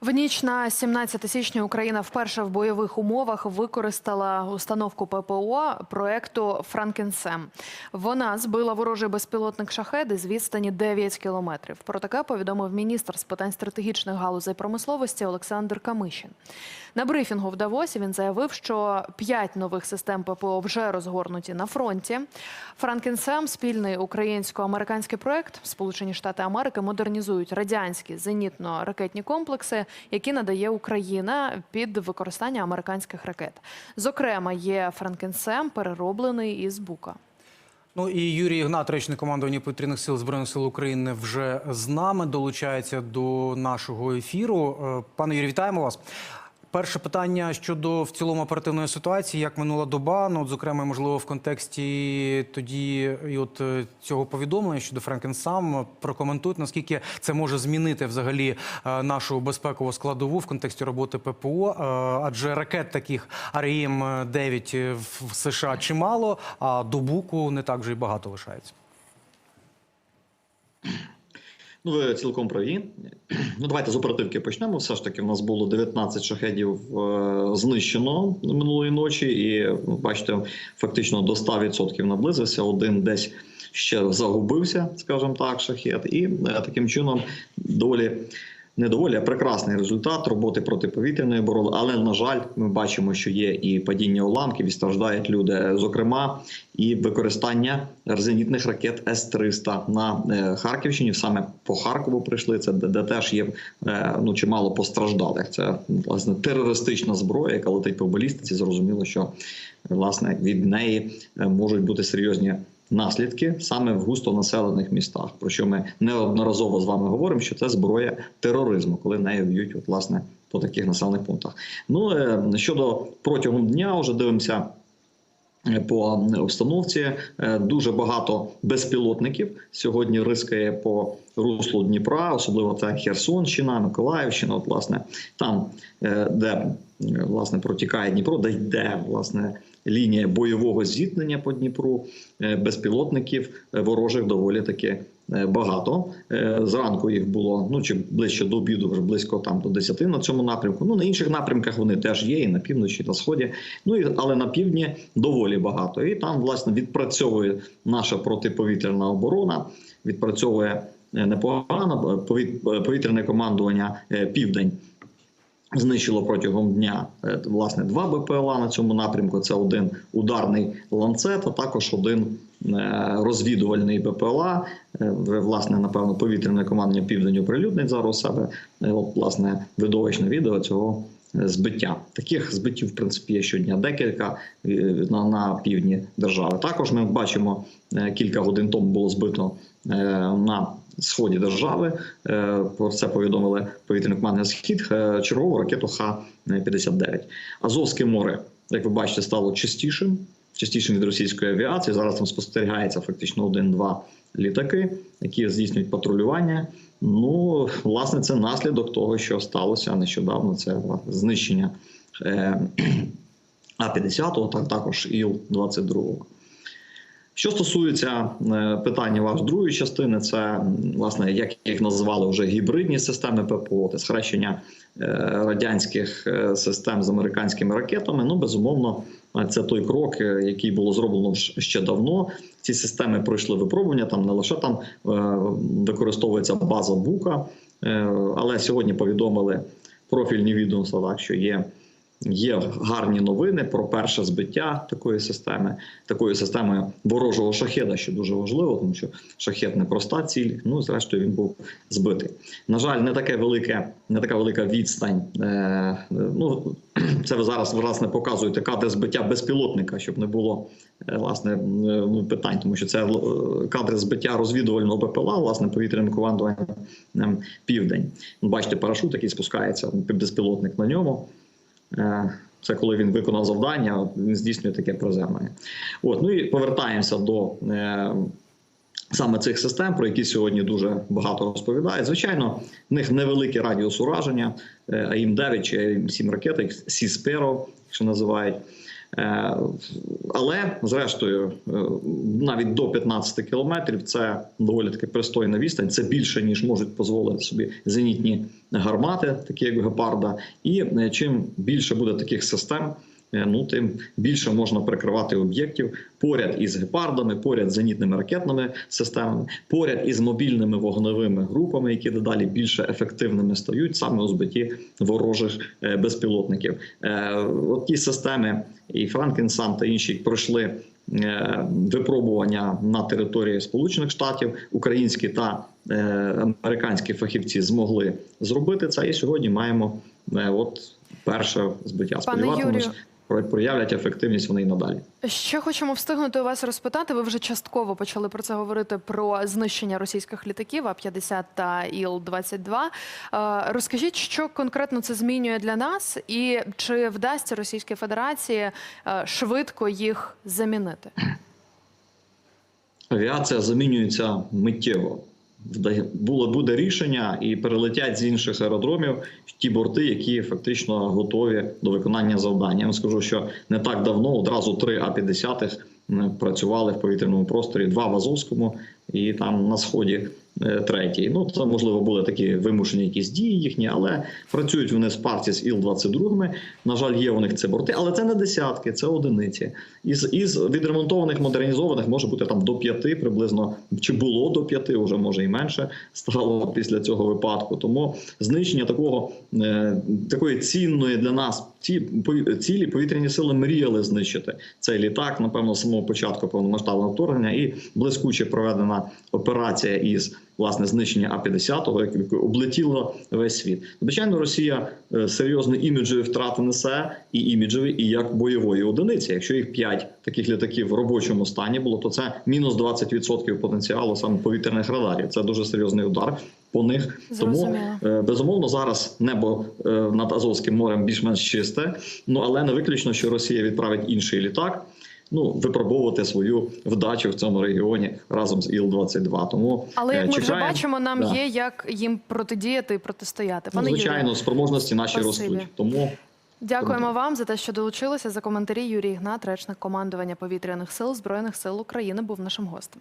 В ніч на 17 січня Україна вперше в бойових умовах використала установку ППО проекту Франкенсем. Вона збила ворожий безпілотник шахеди з відстані 9 кілометрів. Про таке повідомив міністр з питань стратегічних галузей промисловості Олександр Камишин. На брифінгу в Давосі він заявив, що п'ять нових систем ППО вже розгорнуті на фронті. Франкенсем спільний українсько-американський проект. Сполучені Штати Америки модернізують радянські зенітно-ракетні комплекси, які надає Україна під використання американських ракет. Зокрема, є Франкенсем, перероблений із Бука. Ну і Юрій Ігнат, речник командування повітряних сил збройних сил України, вже з нами долучається до нашого ефіру. Е, Пане Юрій, вітаємо вас. Перше питання щодо в цілому оперативної ситуації, як минула доба. Ну, от, зокрема, можливо, в контексті тоді і от е, цього повідомлення щодо Франкенсам прокоментують, наскільки це може змінити взагалі е, нашу безпекову складову в контексті роботи ППО. Е, Адже ракет таких Арієм 9 в США чимало, а до Буку не так вже й багато лишається. Ну, ви цілком праві. Ну, давайте з оперативки почнемо. Все ж таки, в нас було 19 шахедів е, знищено минулої ночі, і ну, бачите, фактично до 100% наблизився. Один десь ще загубився, скажімо так, шахет. І е, таким чином доволі. Не доволі, а прекрасний результат роботи протиповітряної оборони. Але на жаль, ми бачимо, що є і падіння уламків, і страждають люди. Зокрема, і використання зенітних ракет С-300 на е, Харківщині. Саме по Харкову прийшли. Це де, де теж є е, ну чимало постраждалих. Це власне терористична зброя, яка летить по балістиці. Зрозуміло, що власне від неї е, можуть бути серйозні. Наслідки саме в густонаселених містах, про що ми неодноразово з вами говоримо, що це зброя тероризму, коли нею б'ють, от власне по таких населених пунктах. Ну е, щодо протягом дня, вже дивимося. По обстановці Е, дуже багато безпілотників сьогодні рискає по руслу Дніпра, особливо це Херсонщина, Миколаївщина. От, власне, там, е, де е, власне протікає Дніпро, де йде власне лінія бойового зіткнення по Дніпру, безпілотників ворожих доволі таки багато. Е, Зранку їх було ну чи ближче до обіду, вже близько там до 10 на цьому напрямку. Ну на інших напрямках вони теж є, і на півночі, і на сході. Ну і але на півдні доволі багато. І там власне відпрацьовує наша протиповітряна оборона, відпрацьовує е, непогано повітряне командування е, Південь. Знищило протягом дня е, власне два БПЛА на цьому напрямку. Це один ударний ланцет, а також один е, розвідувальний БПЛА. Е, Власне, напевно, повітряне командування Південь оприлюднить зараз себе. От, власне, видовищне відео цього збиття. Таких збиттів, в принципі, є щодня декілька на, на півдні держави. Також ми бачимо кілька годин тому було збито на сході держави. Е, Про це повідомили повітряне командне схід е, чергову ракету Х-59. Азовське море, як ви бачите, стало чистішим, частішим від російської авіації. Зараз там спостерігається фактично один-два літаки, які здійснюють патрулювання. Ну, власне, це наслідок того, що сталося нещодавно. Це знищення е, А-50, так також Іл-22. Що стосується е, питання вашої другої частини, це власне, як їх називали вже гібридні системи ППО, це схрещення е, радянських е, систем з американськими ракетами. Ну, безумовно, це той крок, який було зроблено ще давно. Ці системи пройшли випробування. Там не лише там використовується база Бука, але сьогодні повідомили профільні відомства, так що є. Є гарні новини про перше збиття такої системи, такої системи ворожого шахеда, що дуже важливо, тому що шахет не проста ціль. Ну, зрештою, він був збитий. На жаль, не таке велике, не така велика відстань. Е, ну це ви зараз власне показуєте кадри збиття безпілотника, щоб не було е, власне е, ну, питань, тому що це е, кадри збиття розвідувального БПЛА, власне, повітряним командуванням південь. Бачите, парашут, який спускається, безпілотник на ньому. Е, Це коли він виконав завдання, він здійснює таке приземлення. От, ну і повертаємося до е, саме цих систем, про які сьогодні дуже багато розповідають. Звичайно, в них невеликий радіус ураження, е, АІМ-9 чи АІМ-7 ракети, Сі-Сперо, що називають. Е, Але зрештою, е, навіть до 15 кілометрів це доволі таки пристойна відстань. Це більше ніж можуть дозволити собі зенітні гармати, такі як гепарда. І е, чим більше буде таких систем. Е, Ну, тим більше можна прикривати об'єктів поряд із гепардами, поряд з зенітними ракетними системами, поряд із мобільними вогневими групами, які дедалі більше ефективними стають саме у збитті ворожих е, безпілотників. Е, От ті системи і Франкенсам та інші пройшли випробування на території Сполучених Штатів. Українські та американські фахівці змогли зробити це. І сьогодні маємо от перше збиття. Про- проявлять ефективність вони й надалі. Ще хочемо встигнути у вас розпитати. Ви вже частково почали про це говорити про знищення російських літаків А-50 та Іл-22. Е, Розкажіть, що конкретно це змінює для нас, і чи вдасться Російській Федерації е, швидко їх замінити? Авіація замінюється миттєво. Було буде рішення і перелетять з інших аеродромів ті борти, які фактично готові до виконання завдання. Я вам скажу, що не так давно одразу три А-50 м, працювали в повітряному просторі, два в Азовському і там на сході третій. Ну це можливо були такі вимушені якісь дії їхні, але працюють вони з парті з Іл-22. На жаль, є у них це борти, але це не десятки, це одиниці. Із із відремонтованих, модернізованих може бути там до п'яти приблизно, чи було до п'яти, вже може і менше стало після цього випадку. Тому знищення такого е, такої цінної для нас ці цілі повітряні сили мріяли знищити цей літак. Напевно, з самого початку повномасштабного вторгнення і блискуче проведена операція із власне знищення А-50, яке облетіло весь світ. Звичайно, Росія е, серйозні іміджеві втрати несе і іміджеві, і як бойової одиниці. Якщо їх 5 таких літаків в робочому стані було, то це мінус 20% потенціалу саме повітряних радарів. Це дуже серйозний удар по них. Тому Зрозуміло. е, безумовно зараз небо е, над Азовським морем більш-менш чисте. Ну але не виключно, що Росія відправить інший літак. Ну, випробовувати свою вдачу в цьому регіоні разом з Іл-22. Тому Але як як ми вже бачимо, нам Да. є як їм протидіяти і протистояти. Ну, звичайно, Юрію, спроможності наші спасибі. ростуть. Тому дякуємо вам за те, що долучилися за коментарі. Юрій Ігнат, речник командування повітряних сил збройних сил України, був нашим гостем.